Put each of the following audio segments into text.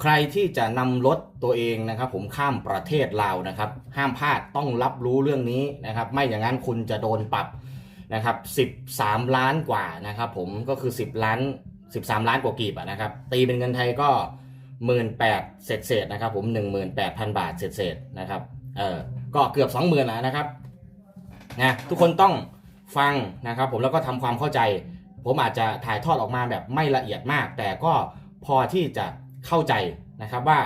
ใครที่จะนำรถตัวเองนะครับ ผมข้ามประเทศลาวนะครับ ห้ามพลาดต้องรับรู้เรื่องนี้นะครับ ไม่อย่างนั้นคุณจะโดนปรับนะครับ13 ล้านกว่านะครับ ผมก็คือ 10 ล้าน 13 ล้านกว่ากีบนะครับ ตีเป็นเงินไทยก็ 1 8ื่นเศษเศษนะครับ ผม 18,000 บาทเศษเศษนะครับเออก็เกือบ 20,000แล้วนะครับนะทุกคนต้องฟังนะครับ ผมแล้วก็ทำความเข้าใจ ผมอาจจะถ่ายทอดออกมาแบบไม่ละเอียดมาก แต่ก็พอที่จะ เข้าใจนะครับว่า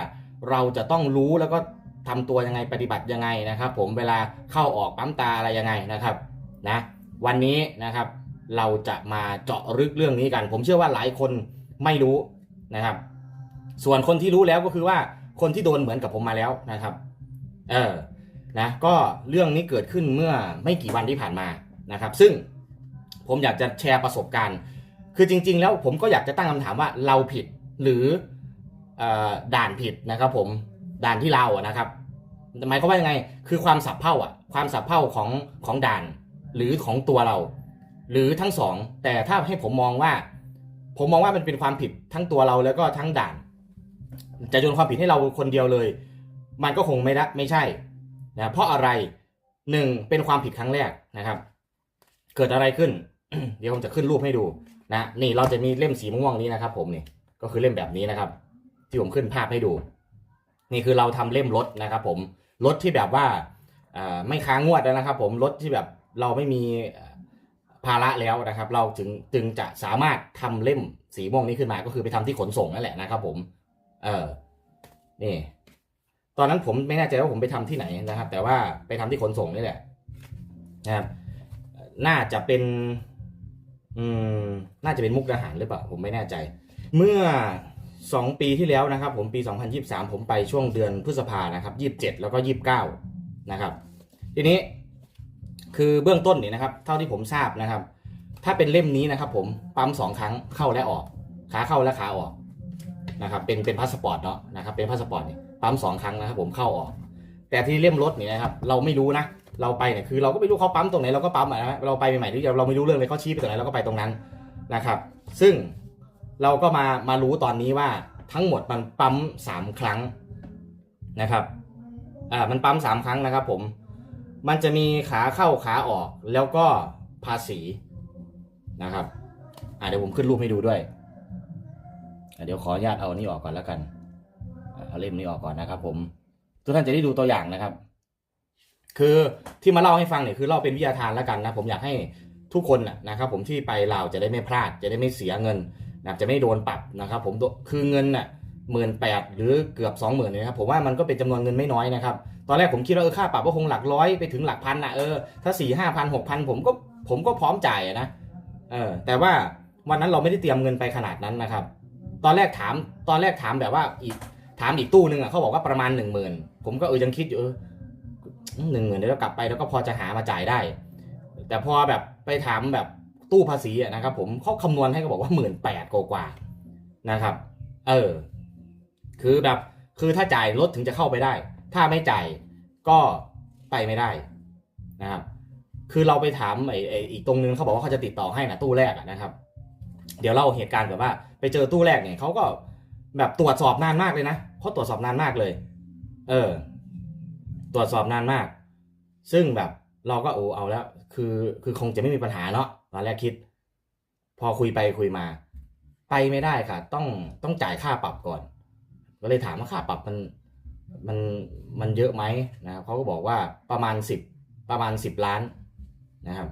เราจะต้องรู้แล้วก็ทำตัวยังไงปฏิบัติยังไงนะครับ ผมเวลาเข้าออกปั๊มตาอะไรยังไงนะครับนะวันนี้นะครับเราจะมาเจาะลึกเรื่องนี้กัน ผมเชื่อว่าหลายคนไม่รู้นะครับ ส่วนคนที่รู้แล้วก็คือว่าคนที่โดนเหมือนกับผมมาแล้วนะครับ เออนะก็เรื่องนี้เกิดขึ้นเมื่อไม่กี่วันที่ผ่านมานะครับ ซึ่งผมอยากจะแชร์ประสบการณ์ คือจริง ๆ แล้วผมก็อยากจะตั้งคำถามว่าเราผิดหรือ ด่านผิดนะครับ ผมด่านที่เราอะนะครับหมายความว่ายังไง คือความสับเพ่าอะ ความสับเพ่าของของด่าน หรือของตัวเรา หรือทั้งสอง แต่ถ้าให้ผมมองว่า ผมมองว่ามันเป็นความผิดทั้งตัวเราแล้วก็ทั้งด่าน จะโยนความผิดให้เราคนเดียวเลย มันก็คงไม่ได้ไม่ใช่นะเพราะอะไรหนึ่งเป็นความผิดครั้งแรกนะครับ เกิดอะไรขึ้น เดี๋ยวผมจะขึ้นรูปให้ดูนะนี่เราจะมีเล่มสีม่วงนี้นะครับ ผมนี่ก็คือเล่มแบบนี้นะครับ ที่ผมขึ้นภาพให้ดู นี่คือเราทำเล่มรถนะครับ ผมรถที่แบบว่าไม่ค้างงวดแล้วนะครับ ผมรถที่แบบเราไม่มีภาระแล้วนะครับ เราถึงจึงจะสามารถทำเล่มสีม่วงนี้ขึ้นมาก็คือไปทำที่ขนส่งนั่นแหละนะครับ ผม เออนี่ ตอนนั้นผมไม่แน่ใจว่าผมไปทำที่ไหนนะครับ แต่ว่าไปทำที่ขนส่งนี่แหละนะครับน่าจะเป็น อืม น่าจะเป็นมุกดาหารหรือเปล่า ผมไม่แน่ใจ เมื่อ สองปีที่แล้วนะครับ ผมปี 2023 ผมไปช่วงเดือนพฤษภานะครับ 27 แล้วก็ 29 นะครับ ทีนี้คือเบื้องต้นนี่นะครับ เท่าที่ผมทราบนะครับ ถ้าเป็นเล่มนี้นะครับ ผมปั๊มสองครั้งเข้าและออก ขาเข้าและขาออกนะครับ เป็นเป็นพาสปอร์ตเนาะนะครับ เป็นพาสปอร์ตนี่ปั๊มสองครั้งนะครับ ผมเข้าออก แต่ที่เล่มรถนี่นะครับ เราไม่รู้นะเราไปเนี่ยคือเราก็ไม่รู้เขาปั๊มตรงไหนเราก็ปั๊มอะนะเราไปใหม่ๆที่เราไม่รู้เรื่องเลยเขาชี้ไปตรงไหนเราก็ไปตรงนั้นนะครับ ซึ่ง เราก็มามารู้ตอนนี้ว่าทั้งหมดมันปั๊มสามครั้งนะครับอ่ามันปั๊มสามครั้งนะครับผมมันจะมีขาเข้าขาออกแล้วก็ภาษีนะครับอ่าเดี๋ยวผมขึ้นรูปให้ดูด้วยเดี๋ยวขออนุญาตเอาอันนี้ออกก่อนแล้วกันเอาเล่มนี้ออกก่อนนะครับ ผมทุกท่านจะได้ดูตัวอย่างนะครับ คือที่มาเล่าให้ฟังเนี่ยคือเล่าเป็นวิทยาทานแล้วกันนะผมอยากให้ทุกคนนะครับ ผมที่ไปลาวจะได้ไม่พลาด จะได้ไม่เสียเงิน จะไม่โดนปรับนะครับ ผมคือเงินน่ะหมื่นแปดหรือเกือบสองหมื่นนะครับผมว่ามันก็เป็นจำนวนเงินไม่น้อยนะครับตอนแรกผมคิดว่าเออค่าปรับก็คงหลักร้อยไปถึงหลักพันนะเออถ้าสี่ห้าพันหกพันผมก็ผมก็พร้อมจ่ายนะเออแต่ว่าวันนั้นเราไม่ได้เตรียมเงินไปขนาดนั้นนะครับ ตอนแรกถามตอนแรกถามแบบว่าอีกถามอีกตู้หนึ่งอะเขาบอกว่าประมาณหนึ่งหมื่นผมก็เออยังคิดอยู่เออหนึ่งหมื่นเดี๋ยวกลับไปแล้วก็พอจะหามาจ่ายได้ แต่พอแบบไปถามแบบ ตู้ภาษีนะครับ ผมเขาคำนวณให้ก็บอกว่าหมื่นแปดกว่านะครับ เออ คือแบบคือถ้าจ่ายรถถึงจะเข้าไปได้ ถ้าไม่จ่ายก็ไปไม่ได้นะครับ คือเราไปถามไอ้ไอ้อีกตรงนึงเขาบอกว่าเขาจะติดต่อให้นะตู้แรกนะครับ เดี๋ยวเล่าเหตุการณ์แบบว่า ไปเจอตู้แรกเนี่ยเขาก็แบบตรวจสอบนานมากเลยนะเขาตรวจสอบนานมากเลย เออ ตรวจสอบนานมาก ซึ่งแบบเราก็โอ้เอาแล้ว คือคือคงจะไม่มีปัญหาเนาะ อนแรกคิด พอคุยไปคุยมา ไปไม่ได้ค่ะ ต้องต้องจ่ายค่าปรับก่อน ก็เลยถามว่าค่าปรับมันมันมันเยอะไหมนะครับเขาก็บอกว่าประมาณสิบประมาณสิบล้านนะครับ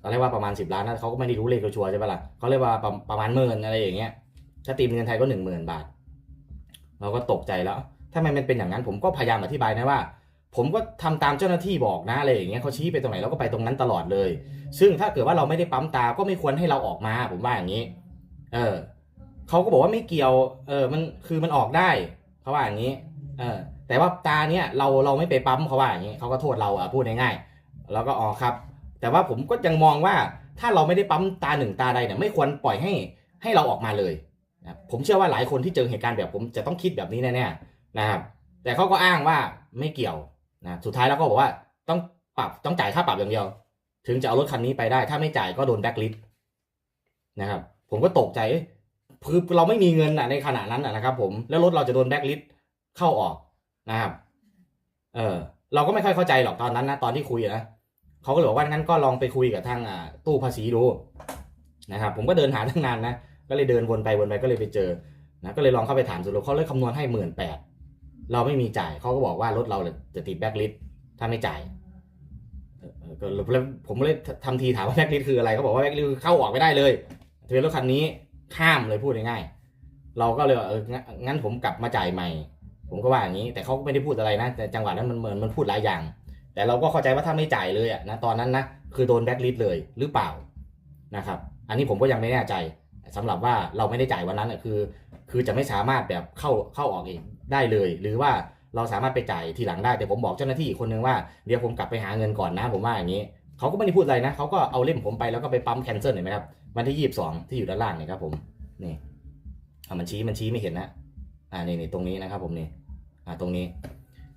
ตอนแรกว่าประมาณสิบล้านนะเขาก็ไม่ได้รู้เลขชัวร์ใช่ปะล่ะเขาเรียกว่าประประมาณหมื่นอะไรอย่างเงี้ยถ้าตีเป็นเงินไทยก็หนึ่งหมื่นบาท เราก็ตกใจแล้วถ้ามันเป็นอย่างนั้นผมก็พยายามอธิบายนะว่า ผมก็ทำตามเจ้าหน้าที่บอกนะอะไรอย่างเงี้ยเขาชี้ไปตรงไหนเราก็ไปตรงนั้นตลอดเลย ซึ่งถ้าเกิดว่าเราไม่ได้ปั๊มตาก็ไม่ควรให้เราออกมา ผมว่าอย่างนี้ เออเขาก็บอกว่าไม่เกี่ยว เออ มันคือมันออกได้เขาว่าอย่างนี้ เออ แต่ว่าตาเนี้ยเราเราไม่ไปปั๊มเขาว่าอย่างนี้เขาก็โทษเราอะพูดง่ายๆแล้วก็อ๋อครับ แต่ว่าผมก็ยังมองว่าถ้าเราไม่ได้ปั๊มตาหนึ่งตาใดเนี่ยไม่ควรปล่อยให้ให้เราออกมาเลยผมเชื่อว่าหลายคนที่เจอเหตุการณ์แบบผมจะต้องคิดแบบนี้แน่ๆนะครับ แต่เขาก็อ้างว่าไม่เกี่ยว นะสุดท้ายแล้วก็บอกว่าต้องปรับต้องจ่ายค่าปรับอย่างเดียว ถึงจะเอารถคันนี้ไปได้ ถ้าไม่จ่ายก็โดนแบล็คลิสต์นะครับ ผมก็ตกใจเอ๊ะคือเราไม่มีเงินอะในขณะนั้นนะครับ ผมแล้วรถเราจะโดนแบล็คลิสต์เข้าออกนะครับ เออเราก็ไม่ค่อยเข้าใจหรอกตอนนั้นนะตอนที่คุยนะเขาก็เลยบอกว่างั้นก็ลองไปคุยกับทางตู้ภาษีดูนะครับ ผมก็เดินหาตั้งนานนะก็เลยเดินวนไปวนไปก็เลยไปเจอนะก็เลยลองเข้าไปถามสรุปเขาเลยคำนวณให้หมื่นแปด เราไม่มีจ่ายเขาก็บอกว่ารถเราจะติดแบล็คลิสถ้าไม่จ่ายเออเออก็แล้วผมเลยทำทีถามว่าแบล็คลิสคืออะไรเขาบอกว่าแบล็คลิสคือเข้าออกไม่ได้เลยทะเบียนรถคันนี้ข้ามเลยพูดง่ายๆเราก็เลยว่าเอองั้นผมกลับมาจ่ายใหม่ ผมก็ว่าอย่างนี้ แต่เขาก็ไม่ได้พูดอะไรนะแต่จังหวะนั้นมันเหมือนมันพูดหลายอย่าง แต่เราก็เข้าใจว่าถ้าไม่จ่ายเลยอะนะตอนนั้นนะคือโดนแบล็คลิสเลยหรือเปล่านะครับ อันนี้ผมก็ยังไม่แน่ใจสำหรับว่าเราไม่ได้จ่ายวันนั้นคือ คือจะไม่สามารถแบบเข้าเข้าออกเอง ได้เลย หรือว่าเราสามารถไปจ่ายทีหลังได้แต่ผมบอกเจ้าหน้าที่อีกคนนึงว่าเดี๋ยวผมกลับไปหาเงินก่อนนะผมว่าอย่างนี้เขาก็ไม่ได้พูดอะไรนะเขาก็เอาเล่มผมไปแล้วก็ไปปั๊มแคนเซิลเห็นไหมครับวันที่ยี่สิบสองที่อยู่ด้านล่างเนี่ยครับผมนี่อะมันชี้มันชี้ไม่เห็นนะอ่านี่นี่ตรงนี้นะครับ ผมนี่อ่าตรงนี้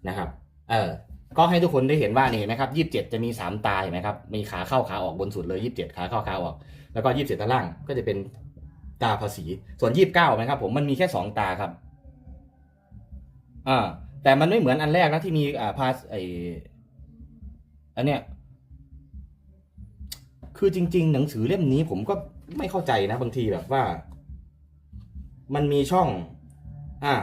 นะครับ เออก็ให้ทุกคนได้เห็นว่านี่เห็นไหมครับยี่สิบเจ็ดจะมีสามตาเห็นไหมครับมีขาเข้าขาออกบนสุดเลยยี่สิบเจ็ดขาเข้าขาออก แล้วก็ยี่สิบเจ็ดด้านล่างก็จะเป็นตาภาษีส่วนยี่สิบเก้านะครับผมมันมีแค่สองตาครับ อ่า แต่มันไม่เหมือนอันแรกนะที่มีอ่าพาสไออันเนี้ย คือจริง ๆ หนังสือเล่มนี้ผมก็ไม่เข้าใจนะบางทีแบบว่า มันมีช่อง อ่า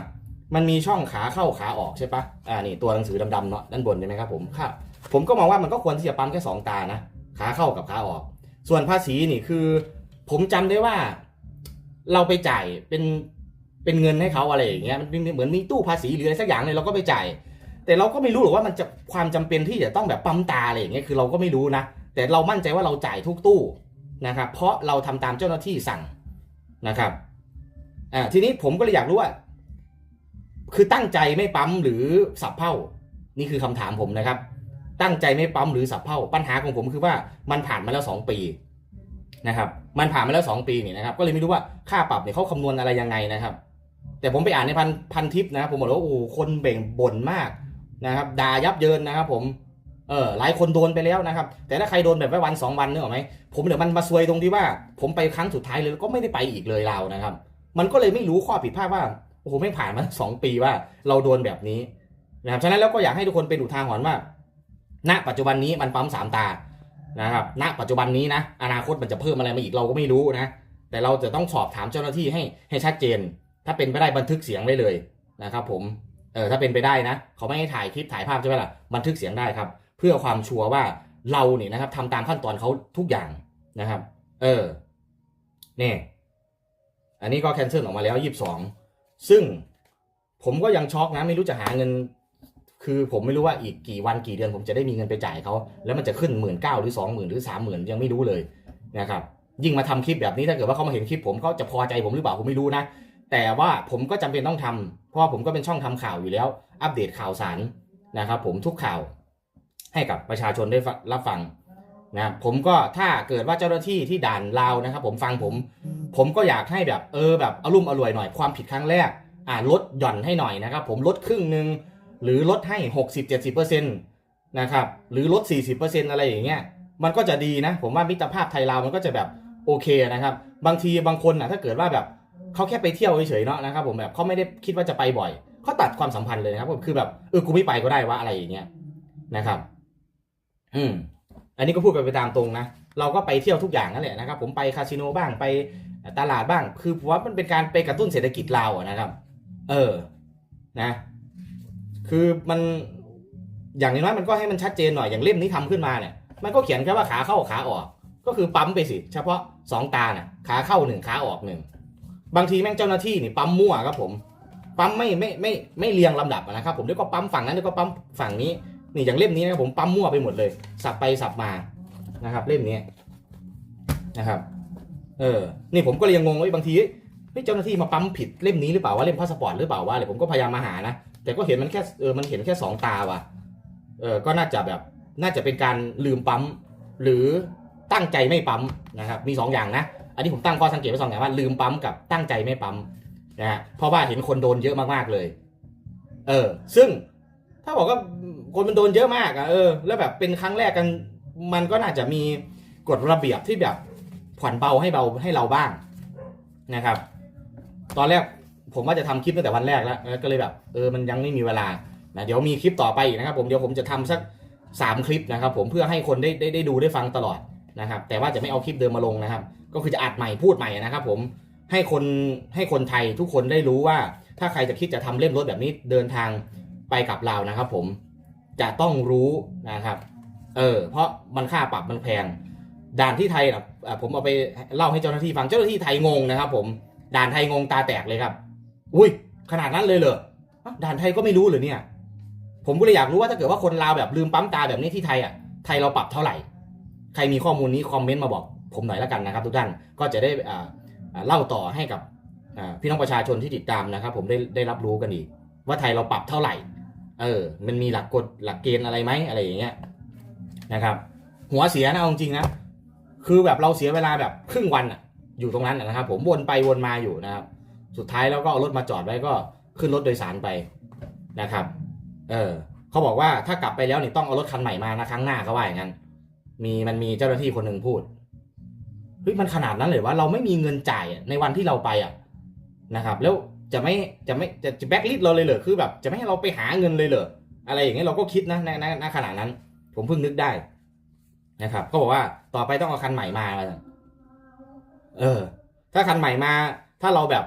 มันมีช่องขาเข้าขาออกใช่ปะอ่านี่ตัวหนังสือดำๆเนาะด้านบนใช่ไหมครับผมครับผมก็มองว่ามันก็ควรที่จะปั๊มแค่สองตานะขาเข้ากับขาออก ส่วนภาษีนี่คือ ผมจำได้ว่า เราไปจ่ายเป็น เป็นเงินให้เขาอะไรอย่างเงี้ยมันเหมือนมีตู้ภาษีหรืออะไรสักอย่างเลยเราก็ไปจ่าย แต่เราก็ไม่รู้หรอกว่ามันจะความจำเป็นที่จะต้องแบบปั๊มตาอะไรอย่างเงี้ยคือเราก็ไม่รู้นะ แต่เรามั่นใจว่าเราจ่ายทุกตู้นะครับเพราะเราทำตามเจ้าหน้าที่สั่งนะครับอ่าทีนี้ผมก็เลยอยากรู้ว่า คือตั้งใจไม่ปั๊มหรือสับเผ่านี่คือคำถามผมนะครับ ตั้งใจไม่ปั๊มหรือสับเผ่าปัญหาของผมคือว่ามันผ่านมาแล้วสองปีนะครับ มันผ่านมาแล้วสองปีนี่นะครับ ก็เลยไม่รู้ว่าค่าปรับเนี่ยเขาคำนวณอะไรยังไงนะครับ แต่ผมไปอ่านในพันพันทิปนะผมบอกว่าโอ้โหคนเบ่งบ่นมากนะครับด่ายับเยินนะครับผมเออหลายคนโดนไปแล้วนะครับ แต่ถ้าใครโดนแบบว่าวันสองวันเนึกออไหมผมเดี๋ยวมันมาซวยตรงที่ว่า ผมไปครั้งสุดท้ายเลยแล้วก็ไม่ได้ไปอีกเลยเรานะครับ มันก็เลยไม่รู้ข้อผิดพลาดว่าโอ้โหไม่ผ่านมาสองปีว่าเราโดนแบบนี้นะครับฉะนั้นแล้วก็อยากให้ทุกคนเป็นอุทาหรณ์ว่า ณ ปัจจุบันนี้มันปั๊มสามตานะครับ ณ ปัจจุบันนี้นะ อนาคตมันจะเพิ่มอะไรมาอีกเราก็ไม่รู้นะ แต่เราจะต้องสอบถามเจ้าหน้าที่ให้ให้ชัดเจน ถ้าเป็นไปได้บันทึกเสียงไว้เลยนะครับ ผมเออถ้าเป็นไปได้นะเขาไม่ให้ถ่ายคลิปถ่ายภาพใช่ไหมล่ะบันทึกเสียงได้ครับ เพื่อความชัวร์ว่าเราเนี่ยนะครับทำตามขั้นตอนเขาทุกอย่างนะครับ เออนี่อันนี้ก็แคนเซิลออกมาแล้วยี่สิบสองซึ่งผมก็ยังช็อกนะ ไม่รู้จะหาเงิน คือผมไม่รู้ว่าอีกกี่วันกี่เดือน ผมจะได้มีเงินไปจ่ายเขาแล้วมันจะขึ้นหมื่นเก้าหรือสองหมื่นหรือสามหมื่นยังไม่รู้เลยนะครับ ยิ่งมาทำคลิปแบบนี้ถ้าเกิดว่าเขามาเห็นคลิปผมเขาจะพอใจผมหรือเปล่าผมไม่รู้นะ แต่ว่าผมก็จำเป็นต้องทำเพราะว่าผมก็เป็นช่องทำข่าวอยู่แล้ว อัปเดตข่าวสารนะครับ ผมทุกข่าวให้กับประชาชนได้ฟังรับฟังนะผมก็ถ้าเกิดว่าเจ้าหน้าที่ที่ด่านลานะครับ ผมฟังผม ผมก็อยากให้แบบเออแบบอารมณ์อร่วยหน่อยความผิดครั้งแรกอ่าลดหย่อนให้หน่อยนะครับ ผมลดครึ่งหนึ่งหรือลดให้หกสิบเจ็ดสิบเปอร์เซ็นต์นะครับหรือลดสี่สิบเปอร์เซ็นต์อะไรอย่างเงี้ยมันก็จะดีนะ ผมว่ามิตรภาพไทยลาวมันก็จะแบบโอเคนะครับ บางทีบางคนอะถ้าเกิดว่าแบบ เขาแค่ไปเที่ยวเฉยๆเนาะนะครับผมแบบเขาไม่ได้คิดว่าจะไปบ่อยเขาตัดความสัมพันธ์เลยนะครับผมคือแบบเออกูไม่ไปก็ได้ว่าอะไรอย่างเงี้ยนะครับ อืม อันนี้ก็พูดไปไปตามตรงนะเราก็ไปเที่ยวทุกอย่างนั่นแหละนะครับ ผมไปคาสิโนบ้างไปตลาดบ้าง คือผมว่ามันเป็นการไปกระตุ้นเศรษฐกิจเราอะนะครับ เออ นะ คือมันอย่างน้อยมันก็ให้มันชัดเจนหน่อยอย่างเล่มนี้ทำขึ้นมาเนี่ย มันก็เขียนแค่ว่าขาเข้าขาออก ก็คือปั๊มไปสิ เฉพาะสองตาน่ะ ขาเข้าหนึ่งขาออกหนึ่ง บางทีแม่งเจ้าหน้าที่นี่ปั๊มมั่วครับผมปั๊มไม่ไม่ไม่ไม่เรียงลำดับนะครับผมเดี๋ยวก็ปั๊มฝั่งนั้นเดี๋ยวก็ปั๊มฝั่งนี้นี่อย่างเล่มนี้นะครับผมปั๊มมั่วไปหมดเลย สับไปสับมานะครับ เล่มนี้นะครับ เออ นี่ผมก็เลยยังงงว่าบางทีเฮ้ยเจ้าหน้าที่มาปั๊มผิดเล่มนี้หรือเปล่าว่าเล่มพาสปอร์ตหรือเปล่าว่าอะไรผมก็พยายามมาหานะแต่ก็เห็นมันแค่เออมันเห็นแค่สองตาว่ะเออก็น่าจะแบบน่าจะเป็นการลืมปั๊ม หรือตั้งใจไม่ปั๊มนะครับ มีสองอย่างนะ อันนี้ผมตั้งข้อสังเกตไว้สองอย่างว่าลืมปั๊มกับตั้งใจไม่ปั๊มนะฮะเพราะว่าเห็นคนโดนเยอะมากๆเลย เออ ซึ่งถ้าบอกว่าคนมันโดนเยอะมากอะเออ แล้วแบบเป็นครั้งแรกกันมันก็น่าจะมีกฎระเบียบที่แบบผ่อนเบาให้เบาให้เราบ้างนะครับ ตอนแรกผมว่าจะทำคลิปตั้งแต่วันแรกแล้วก็เลยแบบเออมันยังไม่มีเวลานะเดี๋ยวมีคลิปต่อไปอีกนะครับ ผมเดี๋ยวผมจะทำสักสามคลิปนะครับ ผมเพื่อให้คนได้ได้ได้ดูได้ฟังตลอด นะครับ แต่ว่าจะไม่เอาคลิปเดิมมาลงนะครับ ก็คือจะอัดใหม่พูดใหม่นะครับ ผมให้คนให้คนไทยทุกคนได้รู้ว่า ถ้าใครจะคิดจะทำเล่มรถแบบนี้เดินทางไปกับเรานะครับ ผมจะต้องรู้นะครับ เออ เพราะมันค่าปรับมันแพงด่านที่ไทยนะผมเอาไปเล่าให้เจ้าหน้าที่ฟังเจ้าหน้าที่ไทยงงนะครับ ผมด่านไทยงงตาแตกเลยครับ อุ้ยขนาดนั้นเลยเหรอด่านไทยก็ไม่รู้เหรอเนี่ย ผมก็เลยอยากรู้ว่าถ้าเกิดว่าคนลาวแบบลืมปั๊มตาแบบนี้ที่ไทยอะไทยเราปรับเท่าไหร่ ใครมีข้อมูลนี้คอมเมนต์มาบอกผมหน่อยแล้วกันนะครับ ทุกท่านก็จะได้อ่าเล่าต่อให้กับพี่น้องประชาชนที่ติดตามนะครับ ผมได้ได้รับรู้กันอีก ว่าไทยเราปรับเท่าไหร่ เออ มันมีหลักกฎหลักเกณฑ์อะไรไหมอะไรอย่างเงี้ยนะครับ หัวเสียนะจริงนะคือแบบเราเสียเวลาแบบครึ่งวันอะอยู่ตรงนั้นนะครับ ผมวนไปวนมาอยู่นะครับ สุดท้ายแล้วก็เอารถมาจอดไว้ก็ขึ้นรถโดยสารไปนะครับ เออเขาบอกว่าถ้ากลับไปแล้วนี่ต้องเอารถคันใหม่มานะครั้งหน้าเขาว่าอย่างนั้น มีมันมีเจ้าหน้าที่คนหนึ่งพูดเฮ้ยมันขนาดนั้นเลยว่าเราไม่มีเงินจ่ายในวันที่เราไปอะนะครับ แล้วจะไม่จะไม่จะจะแบ็กลิสเราเลยเหรอคือแบบ จะไม่ให้เราไปหาเงินเลยเหรออะไรอย่างเงี้ยเราก็คิดนะในในในขณะนั้น ผมเพิ่งนึกได้นะครับก็บอกว่าต่อไปต้องเอาคันใหม่มาเออ ถ้าคันใหม่มา ถ้าเราแบบ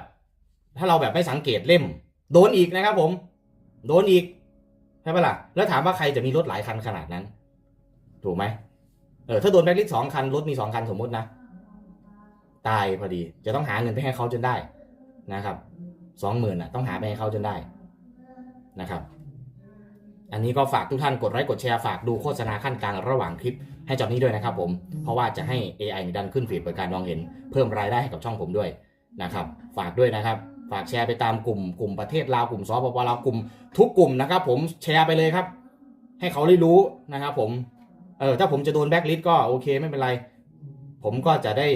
ถ้าเราแบบไม่สังเกตเล่ม โดนอีกนะครับ ผม โดนอีกใช่ปะล่ะแล้วถามว่าใครจะมีรถหลายคันขนาดนั้น ถูกไหม ออถ้าโดนแบล็คลิสต์สองคันรถมีสองคันสมมุตินะ ตายพอดี จะต้องหาเงินไปให้เขาจนได้นะครับสองหมื่นอะต้องหาไปให้เขาจนได้นะครับ อันนี้ก็ฝากทุกท่านกดไลค์กดแชร์ฝากดูโฆษณาขั้นกลางระหว่างคลิปให้จอนนี้ด้วยนะครับผม เพราะว่าจะให้ AI ดันขึ้นฟีดเปิดการมองเห็น เพิ่มรายได้ให้กับช่องผมด้วยนะครับ ฝากด้วยนะครับ ฝากแชร์ไปตามกลุ่มกลุ่มประเทศลาวกลุ่มสปปลาวกลุ่ม ทุกกลุ่มนะครับ ผมแชร์ไปเลยครับ ให้เขาได้รู้นะครับ ผม เออถ้าผมจะโดนแบ็กลิสก็โอเคไม่เป็นไร ผมก็จะได้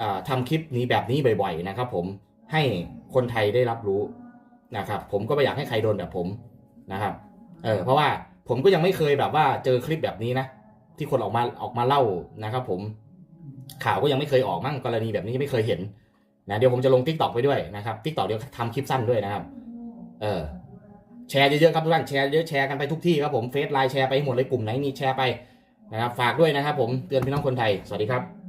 อ่าทำคลิปนี้แบบนี้บ่อย ๆ นะครับ ผมให้คนไทยได้รับรู้นะครับ ผมก็ไม่อยากให้ใครโดนแบบผมนะครับเออเพราะว่าผมก็ยังไม่เคยแบบว่าเจอคลิปแบบนี้นะที่คนออกมาออกมาเล่านะครับ ผมข่าวก็ยังไม่เคยออกมั่งกรณีแบบนี้ไม่เคยเห็นนะเดี๋ยวผมจะลงทิกตอกไปด้วยนะครับทิกตอกเดี๋ยวทำคลิปสั้นด้วยนะครับ เออแชร์เยอะๆครับทุกท่านแชร์เยอะแชร์กันไปทุกที่ครับผมเฟซไลน์แชร์ไปให้หมดเลยกลุ่มไหนมีแชร์ไป นะครับ ฝากด้วยนะครับผมเตือนพี่น้องคนไทย สวัสดีครับ